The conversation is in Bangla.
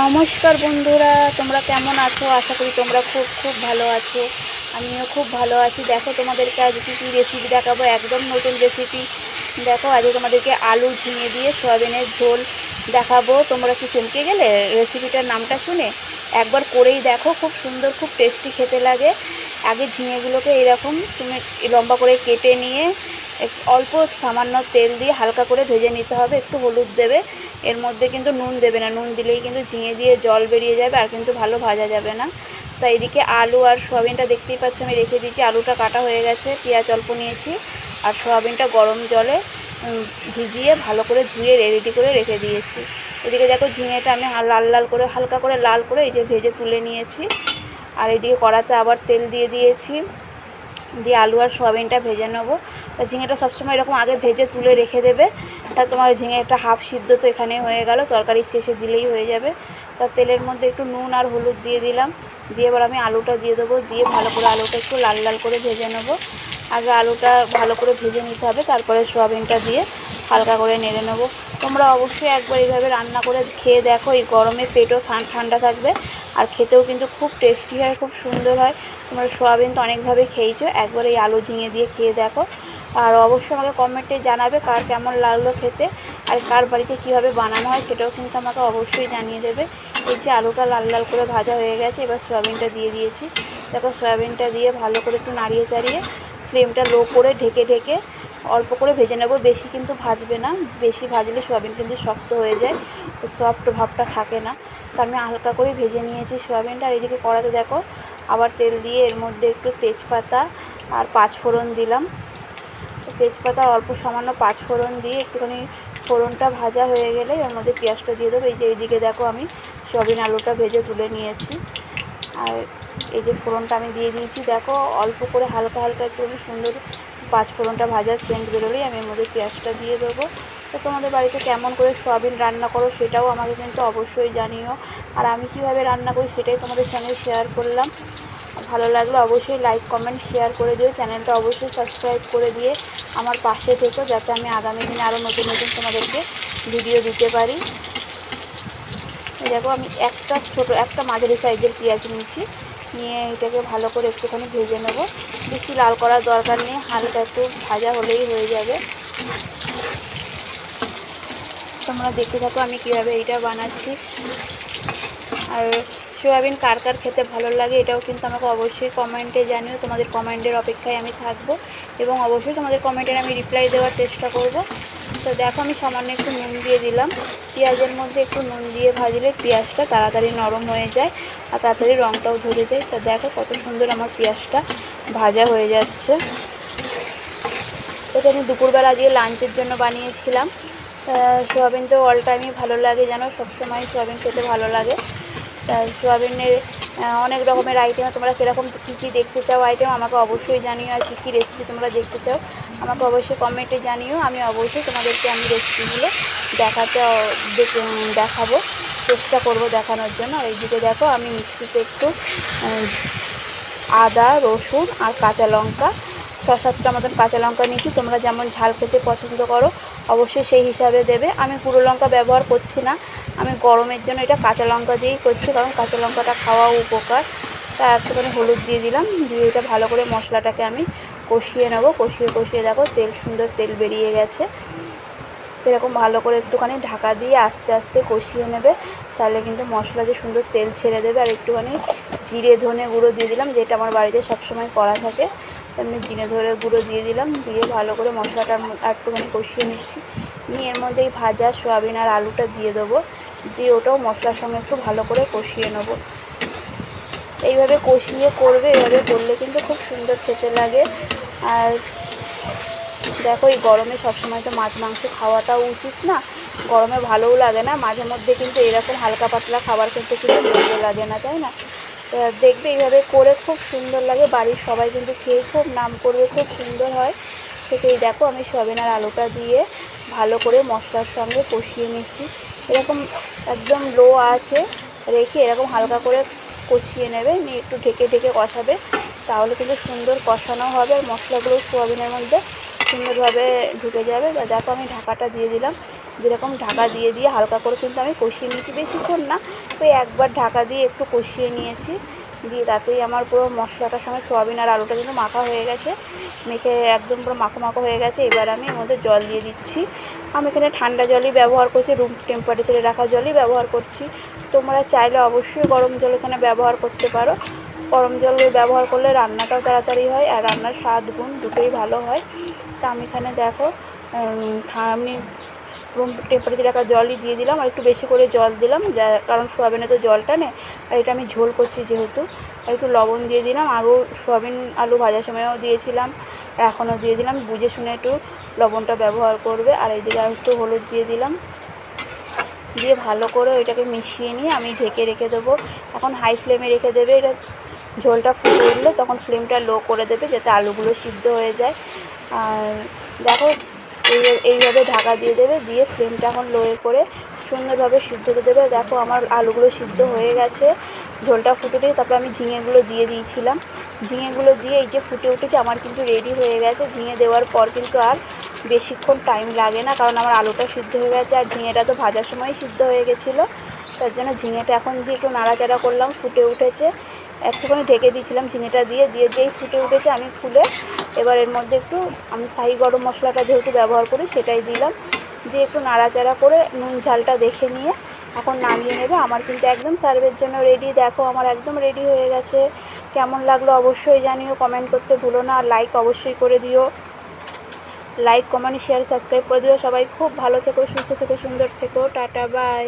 নমস্কার বন্ধুরা, তোমরা কেমন আছো? আশা করি তোমরা খুব খুব ভালো আছো। আমিও খুব ভালো আছি। দেখো, তোমাদেরকে আজকে কী রেসিপি দেখাবো? একদম নতুন রেসিপি দেখো, আজকে তোমাদেরকে আলু ঝিঙে দিয়ে সয়াবিনের ঝোল দেখাবো। তোমরা কি চমকে গেলে রেসিপিটার নামটা শুনে? একবার করেই দেখো, খুব সুন্দর, খুব টেস্টি খেতে লাগে। আগে ঝিঙেগুলোকে এরকম তুমি লম্বা করে কেটে নিয়ে অল্প সামান্য তেল দিয়ে হালকা করে ভেজে নিতে হবে। একটু হলুদ দেবে। এর মধ্যে কিন্তু নুন দেবে না। নুন দিলেই কিন্তু ঝিঙে দিয়ে জল বেরিয়ে যাবে আর কিন্তু ভালো ভাজা যাবে না। তো এদিকে আলু আর সোয়াবিনটা দেখতেই পাচ্ছ, আমি রেখে দিয়েছি। আলুটা কাটা হয়ে গেছে, পেঁয়াজ অল্প নিয়েছি আর সোয়াবিনটা গরম জলে ভিজিয়ে ভালো করে ধুয়ে রেডি করে রেখে দিয়েছি। এদিকে দেখো ঝিঙেটা আমি লাল লাল করে, হালকা করে লাল করে এই যে ভেজে তুলে নিয়েছি। আর এদিকে কড়াতে আবার তেল দিয়ে দিয়েছি। দিয়ে আলু আর সোয়াবিনটা ভেজে নেব। তা ঝিঙেটা সবসময় এরকম আগে ভেজে তুলে রেখে দেবে। তা তোমার ঝিঙে একটা হাফ সিদ্ধ তো এখানে হয়ে গেল, তরকারি শেষে দিলেই হয়ে যাবে। তা তেলের মধ্যে একটু নুন আর হলুদ দিয়ে দিলাম। দিয়ে এবার আমি আলুটা দিয়ে দেবো, দিয়ে ভালো করে আলুটা একটু লাল লাল করে ভেজে নেব। আগে আলুটা ভালো করে ভেজে নিতে হবে, তারপরে সোয়াবিনটা দিয়ে হালকা করে নেড়ে নেব। তোমরা অবশ্যই একবার এইভাবে রান্না করে খেয়ে দেখো, এই গরমে পেটও ঠান- ঠান্ডা থাকবে। আর খেতেও কিন্তু খুব টেস্টি হয়, খুব সুন্দর হয়। তোমরা সোয়াবিন তো অনেকভাবে খেয়েছো একবার এই আলু ঝিঙে দিয়ে খেয়ে দেখো। আর অবশ্যই আমাকে কমেন্টে জানাবে কার কেমন লাগল খেতে আর কার বাড়িতে কীভাবে বানানো হয়, সেটাও কিন্তু আমাকে অবশ্যই জানিয়ে দেবে। এই যে আলুটা লাল লাল করে ভাজা হয়ে গেছে, এবার সয়াবিনটা দিয়ে দিয়েছি। দেখো সয়াবিনটা দিয়ে ভালো করে একটু নাড়িয়ে চাড়িয়ে ফ্লেমটা লো করে ঢেকে ঢেকে অল্প করে ভেজে নেব, বেশি কিন্তু ভাজবে না। বেশি ভাজলে সোয়াবিন কিন্তু শক্ত হয়ে যায় সফট ভাবটা থাকে না। তো আমি হালকা করে ভেজে নিয়েছি সোয়াবিনটা, আর এদিকে কড়াতে দেখো, আবার তেল দিয়ে এর মধ্যে একটু তেজপাতা আর পাঁচ ফোড়ন দিলাম তেজপাতা অল্প সামান্য পাঁচ ফোড়ন দিয়ে একটুখানি ফোড়নটা ভাজা হয়ে গেলে ওর মধ্যে পেঁয়াজটা দিয়ে দেবো। এই যে এইদিকে দেখো আমি সোয়াবিন আলুটা ভেজে তুলে নিয়েছি। আর এই যে ফোড়নটা আমি দিয়ে দিয়েছি, দেখো অল্প করে হালকা হালকা একটু সুন্দর পাঁচ ফোড়নটা ভাজার সেন্ট বেরোলেই আমি এর মধ্যে পেঁয়াজটা দিয়ে দেবো। তো তোমাদের বাড়িতে কেমন করে সয়াবিন রান্না করো সেটাও আমাকে কিন্তু অবশ্যই জানিও। আর আমি কীভাবে রান্না করি সেটাই তোমাদের সঙ্গে শেয়ার করলাম। ভালো লাগলে অবশ্যই লাইক কমেন্ট শেয়ার করে দিও। চ্যানেলটা অবশ্যই সাবস্ক্রাইব করে দিয়ে আমার পাশে থেকো যাতে আমি আগামী দিনে আরও নতুন নতুন তোমাদেরকে ভিডিও দিতে পারি। দেখো, আমি একটা ছোটো, একটা মাঝারি সাইজের পেঁয়াজ নিয়েছি। নিয়ে এটাকে ভালো করে একটুখানি ভেজে নেব। বেশি লাল করার দরকার নেই, হালকা একটু ভাজা হলেই হয়ে যাবে। তোমরা দেখতে থাকো আমি কীভাবে এইটা বানাচ্ছি। আর সয়াবিন কার কার খেতে ভালো লাগে এটাও কিন্তু আমাকে অবশ্যই কমেন্টে জানিও। তোমাদের কমেন্টের অপেক্ষায় আমি থাকব। এবং অবশ্যই তোমাদের কমেন্টের আমি রিপ্লাই দেওয়ার চেষ্টা করব। তো দেখো আমি সামান্য একটু নুন দিয়ে দিলাম। পেঁয়াজের মধ্যে একটু নুন দিয়ে ভাজলে পেঁয়াজটা তাড়াতাড়ি নরম হয়ে যায় আর তাড়াতাড়ি রঙটাও ধরে যায়। তো দেখো কত সুন্দর আমার পেঁয়াজটা ভাজা হয়ে যাচ্ছে। এটা আমি দুপুরবেলা দিয়ে লাঞ্চের জন্য বানিয়েছিলাম। সোয়াবিন তো অল টাইমই ভালো লাগে জানো, সবসময় সোয়াবিন খেতে ভালো লাগে। সোয়াবিনের অনেক রকমের আইটেম তোমরা কীরকম কী কী দেখতে চাও আইটেম আমাকে অবশ্যই জানিও আর কী কী রেসিপি তোমরা দেখতে চাও। আমাকে অবশ্যই কমেন্টে জানিও, আমি অবশ্যই তোমাদেরকে আমি রেসিপিগুলো দেখাতে, দেখ- দেখাবো, চেষ্টা করব দেখানোর জন্য। আর এইদিকে দেখো, আমি মিক্সিতে একটু আদা, রসুন আর কাঁচা লঙ্কা ছ সাতটা মতন কাঁচা লঙ্কা নিয়েছি। তোমরা যেমন ঝাল খেতে পছন্দ করো, অবশ্যই সেই হিসাবে দেবে। আমি পুরো লঙ্কা ব্যবহার করছি না। আমি গরমের জন্য এটা কাঁচা লঙ্কা দিয়েই করছি, কারণ কাঁচা লঙ্কাটা খাওয়াও উপকার। তা একটুখানি হলুদ দিয়ে দিলাম, দিয়ে এটা ভালো করে মশলাটাকে আমি কষিয়ে নেব। কষিয়ে কষিয়ে দেখো তেল, সুন্দর তেল বেরিয়ে গেছে। এরকম ভালো করে একটুখানি ঢাকা দিয়ে আস্তে আস্তে কষিয়ে নেবে। তাহলে কিন্তু মশলা দিয়ে সুন্দর তেল ছেড়ে দেবে। আর একটুখানি জিরে, ধনে গুঁড়ো দিয়ে দিলাম, যেটা আমার বাড়িতে সবসময় করা থাকে। তেমনি জিরে ধরে গুঁড়ো দিয়ে দিলাম, দিয়ে ভালো করে মশলাটা একটুখানি কষিয়ে নিচ্ছি। নিয়ে এর মধ্যে এই ভাজা সোয়াবিন আর আলুটা দিয়ে দেবো। দিয়ে ওটাও মশলার সঙ্গে একটু ভালো করে কষিয়ে নেব। এইভাবে কষিয়ে করবে, এভাবে করলে কিন্তু খুব সুন্দর খেতে লাগে। আর দেখো, এই গরমে সবসময় তো মাছ, মাংস খাওয়াটাও উচিত না। গরমে ভালোও লাগে না, মাঝে মধ্যে কিন্তু এরকম হালকা পাতলা খাবার খেতে কিন্তু ভালো লাগে না, তাই না? দেখবে এইভাবে করে খুব সুন্দর লাগে, বাড়ির সবাই কিন্তু খেয়ে খুব নাম করবে, খুব সুন্দর হয়। সেটাই দেখো, আমি সয়াবিন আর আলুটা দিয়ে ভালো করে মশলার সঙ্গে কষিয়ে নিচ্ছি। এরকম একদম লো আছে রেখে এরকম হালকা করে কষিয়ে নেবে, নিয়ে একটু ঢেকে ঢেকে কষাবে। তাহলে কিন্তু সুন্দর কষানো হবে আর মশলাগুলো সোয়াবিনের মধ্যে সুন্দরভাবে ঢুকে যাবে। বা দেখো আমি ঢাকাটা দিয়ে দিলাম। যেরকম ঢাকা দিয়ে দিয়ে হালকা করে কিন্তু আমি কষিয়ে নিয়েছি। বেশিক্ষণ না, ওই একবার ঢাকা দিয়ে একটু কষিয়ে নিয়েছি। দিয়ে তাতেই আমার পুরো মশলাটার সঙ্গে সোয়াবিন আর আলুটা কিন্তু মাখা হয়ে গেছে। মেখে একদম পুরো মাখো মাখো হয়ে গেছে। এবার আমি এর মধ্যে জল দিয়ে দিচ্ছি। আমি এখানে ঠান্ডা জলই ব্যবহার করছি রুম টেম্পারেচারে রাখা জলই ব্যবহার করছি। তোমরা চাইলে অবশ্যই গরম জল এখানে ব্যবহার করতে পারো। গরম জল ব্যবহার করলে রান্নাটাও তাড়াতাড়ি হয় আর রান্নার স্বাদ, গুণ দুটোই ভালো হয়। তা আমি এখানে দেখো আমি রুম টেম্পারেচারে একটা জলই দিয়ে দিলাম আর একটু বেশি করে জল দিলাম, যা কারণ সোয়াবিনে তো জলটা নেই, আর এটা আমি ঝোল করছি যেহেতু, আর একটু লবণ দিয়ে দিলাম, আরও সোয়াবিন আলু ভাজার সময়ও দিয়েছিলাম, এখনও দিয়ে দিলাম, বুঝে শুনে একটু লবণটা ব্যবহার করবে, আর এইদিকে আর একটু হলুদ দিয়ে দিলাম, দিয়ে ভালো করে ওইটাকে মিশিয়ে নিয়ে আমি ঢেকে রেখে দেবো, এখন হাই ফ্লেমে রেখে দেবে, এটা ঝোলটা ফুটে উঠলে তখন ফ্লেমটা লো করে দেবে, যাতে আলুগুলো সিদ্ধ হয়ে যায়, আর দেখো এই এইভাবে ঢাকা দিয়ে দেবে, দিয়ে ফ্লেমটা এখন লোয়ে করে সুন্দরভাবে সিদ্ধ হতে দেবে। দেখো আমার আলুগুলো সিদ্ধ হয়ে গেছে, ঝোলটা ফুটে দিয়ে তারপর আমি ঝিঙেগুলো দিয়ে দিয়েছিলাম। ঝিঙেগুলো দিয়ে এই যে ফুটে উঠেছে, আমার কিন্তু রেডি হয়ে গেছে। ঝিঙে দেওয়ার পর কিন্তু আর বেশিক্ষণ টাইম লাগে না, কারণ আমার আলুটা সিদ্ধ হয়ে গেছে। আর ঝিঙেটা তো ভাজার সময় সিদ্ধ হয়ে গেছিল। তার জন্য ঝিঙেটা এখন দিয়ে একটু নাড়াচাড়া করলাম, ফুটে উঠেছে। একটুখানি ঢেকে দিয়েছিলাম ঝিঙেটা দিয়ে দিয়ে যেই ফুটে উঠেছে আমি খুলে এবার এর মধ্যে একটু আমি শাহি গরম মশলাটা যেহেতু ব্যবহার করি সেটাই দিলাম। দিয়ে একটু নাড়াচাড়া করে নুন ঝালটা দেখে নিয়ে এখন নামিয়ে নেবে। আমার কিন্তু একদম সার্ভের জন্য রেডি দেখো আমার একদম রেডি হয়ে গেছে। কেমন লাগল অবশ্যই জানিও কমেন্ট করতে ভুলো না। আর লাইক অবশ্যই করে দিও। লাইক কমেন্ট শেয়ার সাবস্ক্রাইব করে দিও। সবাই খুব ভালো থেকো, সুস্থ থেকো, সুন্দর থেকো। Tata bye